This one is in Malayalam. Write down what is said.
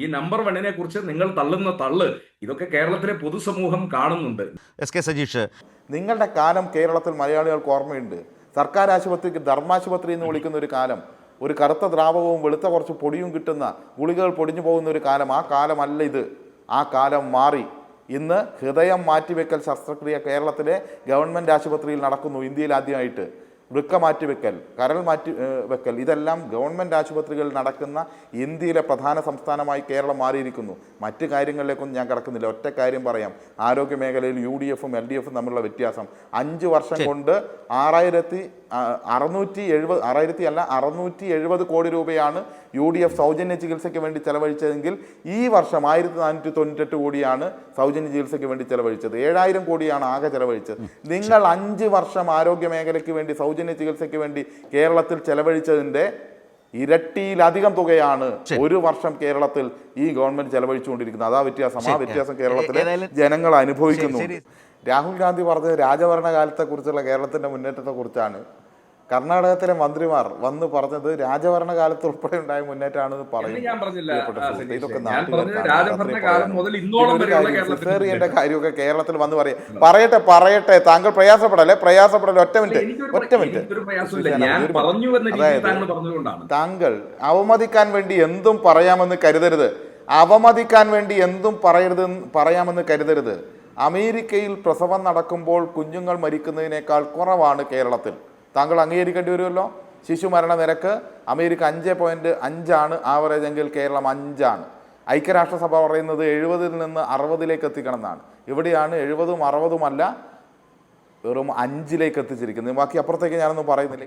ഈ നമ്പർ വണ്ണിനെ കുറിച്ച് നിങ്ങൾ തള്ളുന്ന തള്ള് ഇതൊക്കെ കേരളത്തിലെ പൊതുസമൂഹം കാണുന്നുണ്ട്. എസ് കെ സജീഷ് നിങ്ങളുടെ കാലം കേരളത്തിൽ മലയാളികൾക്ക് ഓർമ്മയുണ്ട്. സർക്കാർ ആശുപത്രിക്ക് ധർമാശുപത്രി എന്ന് വിളിക്കുന്ന ഒരു കാലം ഒരു കറുത്ത ദ്രാവകവും വെളുത്ത കുറച്ച് പൊടിയും കിട്ടുന്ന ഗുളികകൾ പൊടിഞ്ഞു പോകുന്ന ഒരു കാലം ആ കാലമല്ല ഇത്. ആ കാലം മാറി. ഇന്ന് ഹൃദയം മാറ്റിവെക്കൽ ശസ്ത്രക്രിയ കേരളത്തിലെ ഗവൺമെന്റ് ആശുപത്രിയിൽ നടക്കുന്നു ഇന്ത്യയിൽ ആദ്യമായിട്ട്. വൃക്ക മാറ്റിവെക്കൽ കരൾ മാറ്റി വെക്കൽ ഇതെല്ലാം ഗവൺമെന്റ് ആശുപത്രികളിൽ നടക്കുന്ന ഇന്ത്യയിലെ പ്രധാന സംസ്ഥാനമായി കേരളം മാറിയിരിക്കുന്നു. മറ്റ് കാര്യങ്ങളിലേക്കൊന്നും ഞാൻ കിടക്കുന്നില്ല. ഒറ്റ കാര്യം പറയാം. ആരോഗ്യ മേഖലയിൽ യു ഡി എഫും എൽ ഡി എഫും തമ്മിലുള്ള വ്യത്യാസം. അഞ്ച് വർഷം കൊണ്ട് ആറായിരത്തി അറുന്നൂറ്റി എഴുപത് ആറായിരത്തി അല്ല അറുന്നൂറ്റി എഴുപത് കോടി രൂപയാണ് യു ഡി എഫ് സൗജന്യ ചികിത്സയ്ക്ക് വേണ്ടി ചെലവഴിച്ചതെങ്കിൽ ഈ വർഷം ആയിരത്തി നാനൂറ്റി തൊണ്ണൂറ്റെട്ട് കോടിയാണ് സൗജന്യ ചികിത്സയ്ക്ക് വേണ്ടി ചെലവഴിച്ചത്. ഏഴായിരം കോടിയാണ് ആകെ ചെലവഴിച്ചത്. നിങ്ങൾ അഞ്ച് വർഷം ആരോഗ്യ മേഖലയ്ക്ക് വേണ്ടി സൗജന്യ ചികിത്സയ്ക്ക് വേണ്ടി കേരളത്തിൽ ചെലവഴിച്ചതിന്റെ ഇരട്ടിയിലധികം തുകയാണ് ഒരു വർഷം കേരളത്തിൽ ഈ ഗവൺമെന്റ് ചെലവഴിച്ചുകൊണ്ടിരിക്കുന്നത്. അതാ വ്യത്യാസം. ആ വ്യത്യാസം കേരളത്തിലെ ജനങ്ങൾ അനുഭവിക്കുന്നു. രാഹുൽ ഗാന്ധി പറഞ്ഞത് രാജഭരണകാലത്തെ കുറിച്ചുള്ള കേരളത്തിന്റെ മുന്നേറ്റത്തെ കുറിച്ചാണ് കർണാടകത്തിലെ മന്ത്രിമാർ വന്ന് പറഞ്ഞത് രാജഭരണകാലത്ത് ഉൾപ്പെടെ ഉണ്ടായ മുന്നേറ്റമാണെന്ന് എന്ന് പറയുന്നു ഞാൻ പറഞ്ഞില്ല പ്രിയപ്പെട്ട ആ, സുഹൃത്തേ, സതീഷ്. ഇതൊക്കെ ഞാൻ പറഞ്ഞത് നാട്ടുകാർക്കാണ് രാജഭരണകാലം മുതൽ പറയാനുള്ളത്. ഇന്നോളം ഇതൊരു വരെയുള്ള സിസേറിയന്റെ കാര്യമൊക്കെ കേരളത്തിൽ വന്ന് പറയാം. പറയട്ടെ പറയട്ടെ താങ്കൾ പ്രയാസപ്പെടല്ലേ? പ്രയാസപ്പെടല്ലേ? ഒറ്റ മിനിറ്റ് ഒറ്റ മിനിറ്റ്. അതായത് താങ്കൾ അവമതിക്കാൻ വേണ്ടി എന്തും പറയാമെന്ന് കരുതരുത്. അവമതിക്കാൻ വേണ്ടി എന്തും പറയരുത് പറയാമെന്ന് കരുതരുത്. അമേരിക്കയിൽ പ്രസവം നടക്കുമ്പോൾ കുഞ്ഞുങ്ങൾ മരിക്കുന്നതിനേക്കാൾ കുറവാണ് കേരളത്തിൽ. താങ്കൾ അംഗീകരിക്കേണ്ടി വരുമല്ലോ? ശിശു മരണ നിരക്ക് അമേരിക്ക അഞ്ച് പോയിന്റ് അഞ്ചാണ്. ആവറേജ് എങ്കിൽ കേരളം അഞ്ചാണ്. ഐക്യരാഷ്ട്രസഭ പറയുന്നത് എഴുപതിൽ നിന്ന് അറുപതിലേക്ക് എത്തിക്കണം എന്നാണ് ഇവിടെയാണ് എഴുപതും അറുപതുമല്ല വെറും അഞ്ചിലേക്ക് എത്തിച്ചിരിക്കുന്നത്. ബാക്കി അപ്പുറത്തേക്ക് ഞാനൊന്നും പറയുന്നില്ല.